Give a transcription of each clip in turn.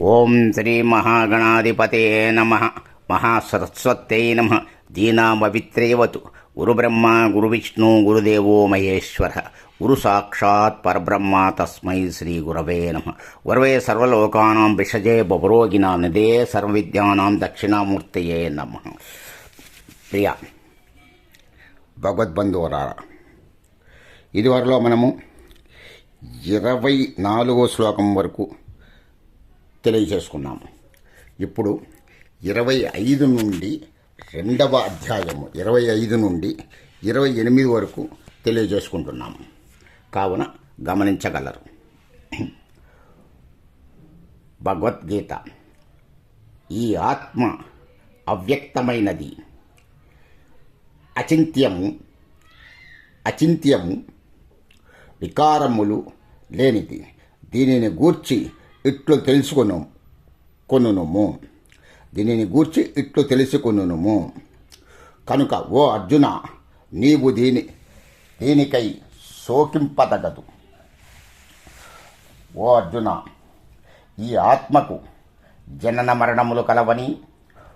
ఓం శ్రీ మహాగణాధిపతే నమ. మహాసరస్వత్యై నమ. దీనామవిత్రేవతు గురుబ్రహ్మ గురువిష్ణు గురుదేవో మహేశ్వర. గురు సాక్షాత్ పరబ్రహ్మ తస్మై శ్రీ గురవే నమ. గురవే సర్వలోకానాం విషజే బభరోగినాం నిదే సర్వవిద్యానాం దక్షిణామూర్తయే నమ. ప్రియ భగవద్బంధువరారా ఇదివరలో మనము ఇరవై నాలుగో శ్లోకం వరకు తెలియజేసుకున్నాము. ఇప్పుడు ఇరవై ఐదు నుండి రెండవ అధ్యాయము ఇరవై ఐదు నుండి ఇరవై ఎనిమిది వరకు తెలియజేసుకుంటున్నాము. కావున గమనించగలరు. భగవద్గీత. ఈ ఆత్మ అవ్యక్తమైనది. అచింత్యము అచింత్యము వికారములు లేనిది. దీనిని గూర్చి ఇట్లు తెలుసుకును కొనుము దీనిని గూర్చి ఇట్లు తెలుసుకొనుము కనుక ఓ అర్జున నీవు దీని దీనికై శోకింపదగదు. ఓ అర్జున ఈ ఆత్మకు జనన మరణములు కలవని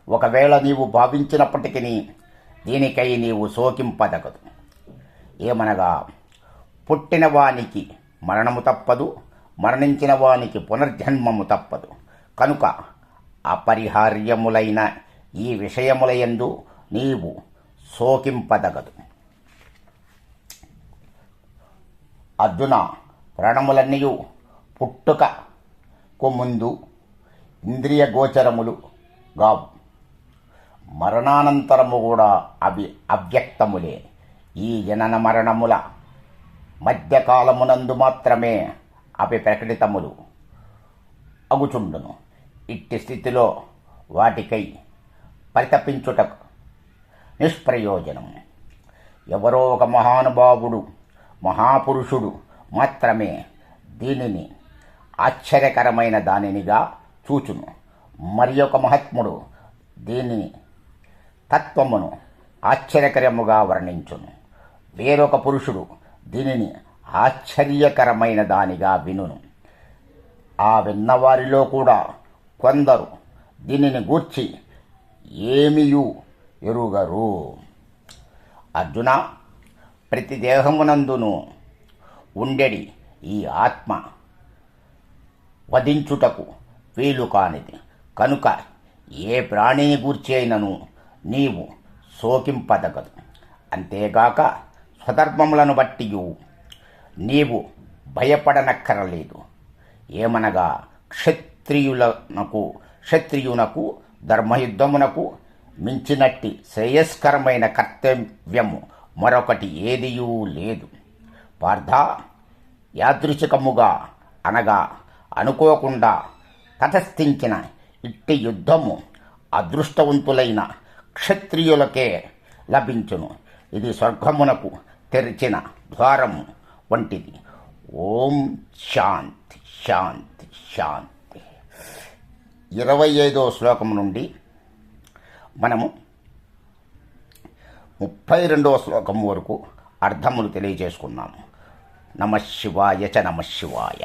ఒకవేళ నీవు భావించినప్పటికీ దీనికై నీవు శోకింపదగదు. ఏమనగా పుట్టిన వానికి మరణము తప్పదు మరణించిన వానికి పునర్జన్మము తప్పదు. కనుక అపరిహార్యములైన ఈ విషయములయందు నీవు శోకింపదగదు. అర్జున ప్రాణములన్నీ పుట్టుకకు ముందు ఇంద్రియ గోచరములు గావు. మరణానంతరము కూడా అవి అవ్యక్తములే. ఈ జనన మరణముల మధ్యకాలమునందు మాత్రమే అవి ప్రకటితములు అగుచుండును. ఇట్టి స్థితిలో వాటికై పరితపించుటకు నిష్ప్రయోజనం. ఎవరో ఒక మహానుభావుడు మహాపురుషుడు మాత్రమే దీనిని ఆశ్చర్యకరమైన దానినిగా చూచును. మరి ఒక మహాత్ముడు దీని తత్వమును ఆశ్చర్యకరముగా వర్ణించును. వేరొక పురుషుడు దీనిని ఆశ్చర్యకరమైన దానిగా వినును. ఆ విన్నవారిలో కూడా కొందరు దీనిని గూర్చి ఏమియు ఎరుగరు. అర్జున ప్రతి దేహమునందును ఉండెడి ఈ ఆత్మ వధించుటకు వీలు కానిది. కనుక ఏ ప్రాణిని గూర్చి అయినను నీవు శోకింపదగదు. అంతేగాక స్వధర్మములను బట్టి నీవు భయపడనక్కరలేదు. ఏమనగా క్షత్రియులకు క్షత్రియునకు ధర్మయుద్ధమునకు మించినట్టి శ్రేయస్కరమైన కర్తవ్యము మరొకటి ఏదియూ లేదు. పార్థ యాదృచికముగా అనగా అనుకోకుండా తటస్థించిన ఇట్టి యుద్ధము అదృష్టవంతులైన క్షత్రియులకే లభించును. ఇది స్వర్గమునకు తెరిచిన ద్వారము. వంటిది. ఓం శాంతి శాంతి శాంతి. ఇరవై ఐదో శ్లోకం నుండి మనము ముప్పై రెండవ శ్లోకం వరకు అర్థములు తెలియజేసుకున్నాము నమ శివాయ చ నమ శివాయ.